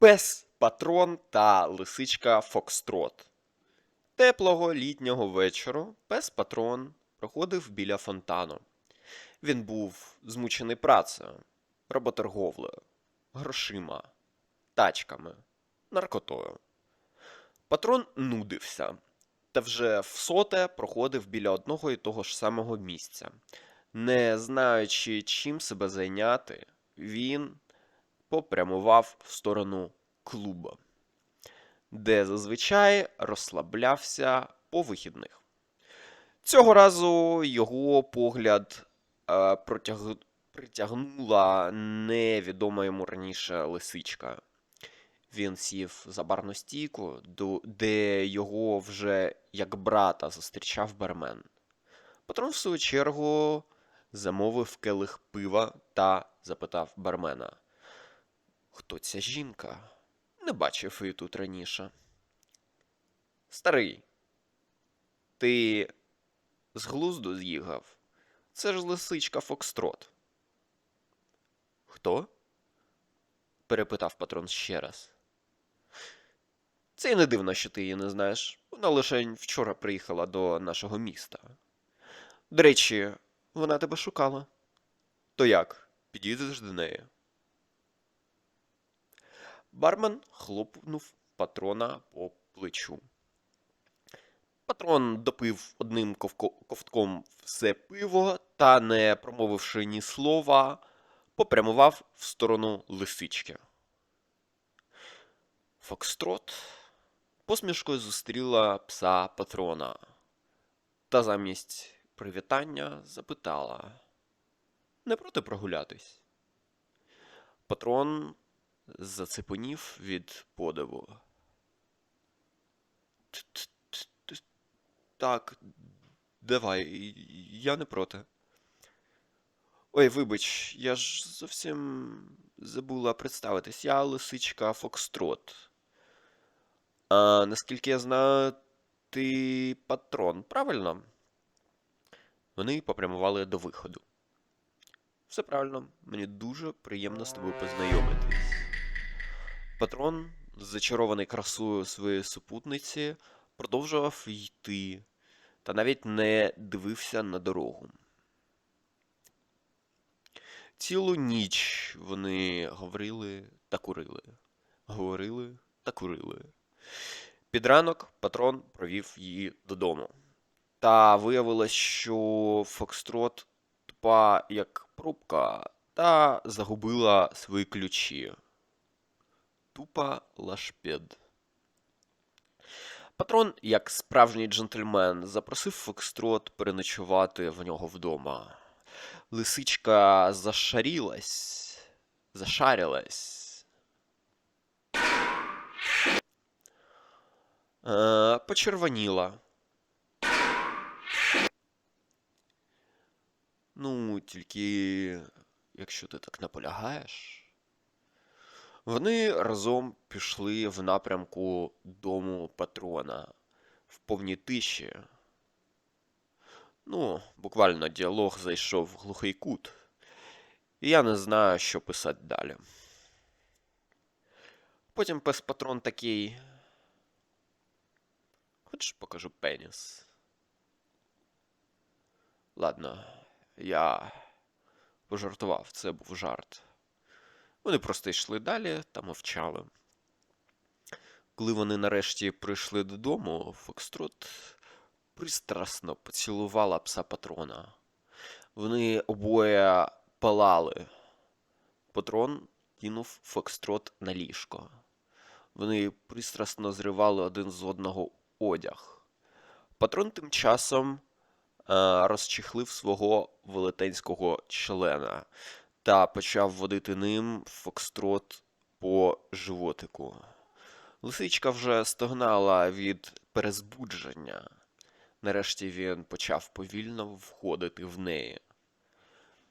Пес Патрон та лисичка Фокстрот. Теплого літнього вечора пес Патрон проходив біля фонтану. Він був змучений працею, работорговлею, грошима, тачками, наркотою. Патрон нудився та вже всоте проходив біля одного і того ж самого місця. Не знаючи, чим себе зайняти, він попрямував в сторону клуба, де зазвичай розслаблявся по вихідних. Цього разу його погляд е, протяг... притягнула невідома йому раніше лисичка. Він сів за барну стійку, де його вже як брата зустрічав бармен. Патрон, в свою чергу, замовив келих пива та запитав бармена. Хто ця жінка? Не бачив її тут раніше. Старий, ти з глузду з'їхав? Це ж лисичка Фокстрот. Хто? перепитав патрон ще раз. Це й не дивно, що ти її не знаєш. Вона лише вчора приїхала до нашого міста. До речі, вона тебе шукала. То як? Підійдеш до неї? Бармен хлопнув патрона по плечу. Патрон допив одним ковтком все пиво та, не промовивши ні слова, попрямував в сторону лисички. Фокстрот посмішкою зустріла пса патрона та замість привітання запитала: Не проти прогулятись? Патрон зацепенів від подиву. «Т-т-т-т- Так, давай, я не проти. Ой, вибач, я ж зовсім забула представитись. Я лисичка Фокстрот. А наскільки я знаю, ти патрон, правильно? Вони попрямували до виходу. Все правильно, мені дуже приємно з тобою познайомитись. Патрон, зачарований красою своєї супутниці, продовжував йти та навіть не дивився на дорогу. Цілу ніч вони говорили та курили. Говорили та курили. Під ранок патрон провів її додому. Та виявилось, що Фокстрот тупа як пробка та загубила свої ключі. Тупа лашпед. Патрон, як справжній джентльмен, запросив Фокстрот переночувати в нього вдома. Лисичка зашарілась, зашарилась. Е, почервоніла. Ну, тільки якщо ти так наполягаєш. Вони разом пішли в напрямку дому патрона в повній тиші. Ну, буквально діалог зайшов в глухий кут, і я не знаю, що писати далі. Потім пес патрон такий. Хочеш покажу пеніс? Ладно, я пожартував, це був жарт. Вони просто йшли далі та мовчали. Коли вони нарешті прийшли додому, Фокстрот пристрасно поцілувала пса патрона. Вони обоє палали. Патрон кинув Фокстрот на ліжко. Вони пристрасно зривали один з одного одяг. Патрон тим часом е, розчехлив свого велетенського члена та почав водити ним Фокстрот по животику. Лисичка вже стогнала від перезбудження. Нарешті він почав повільно входити в неї.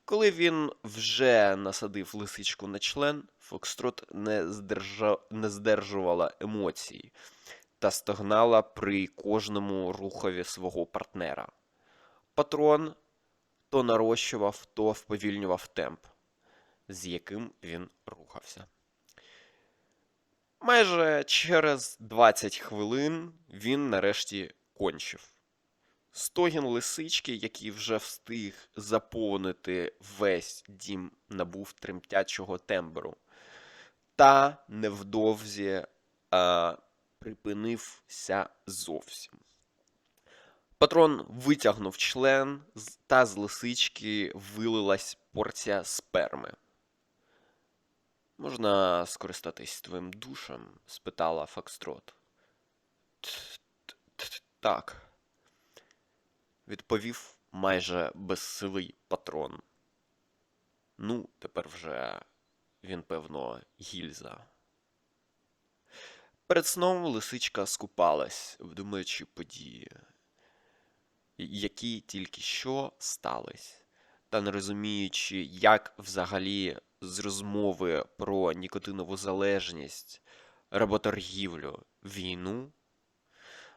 Коли він вже насадив лисичку на член, Фокстрот не, здержа... не здержувала емоцій та стогнала при кожному рухові свого партнера. Патрон то нарощував, то вповільнював темп, з яким він рухався. Майже через 20 хвилин він нарешті кончив. Стогін лисички, який вже встиг заповнити весь дім, набув тремтячого тембру. Та невдовзі а, припинився зовсім. Патрон витягнув член, та з лисички вилилась порція сперми. Можна скористатись твоїм душем? спитала Фокстрот. «Т-т-т- Так, відповів майже безсилий патрон. Ну, тепер вже він, певно, гільза. Перед сном лисичка скупалась, вдумаючи події, які тільки що стались, та не розуміючи, як взагалі з розмови про нікотинову залежність, работоргівлю, війну,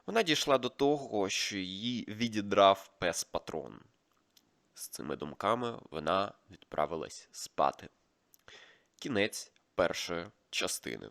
вона дійшла до того, що її відідрав пес патрон. З цими думками вона відправилась спати. Кінець першої частини.